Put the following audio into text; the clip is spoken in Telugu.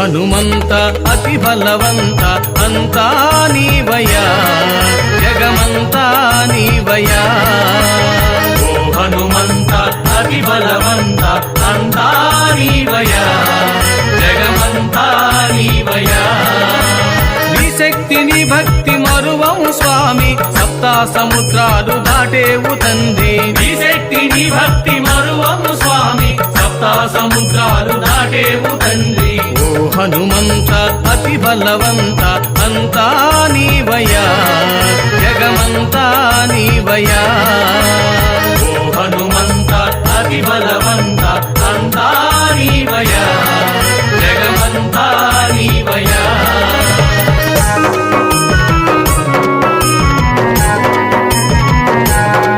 హనుమంత అతి బలవంత అంతా నీవయా జగమంతా నీవయా ఓ హనుమంత అతి బలవంత అంతా నీవయా జగమంతా నీవయా నీ శక్తిని భక్తి మరువం స్వామి సప్తా సముద్రాలు దాటేవు తండ్రి. నీ శక్తిని భక్తి మరువం స్వామి సప్తా సముద్రాలు దాటేవు తండ్రి హనుమంత అతి బలవంత అంతా నీవయా జగమంతా నీవయా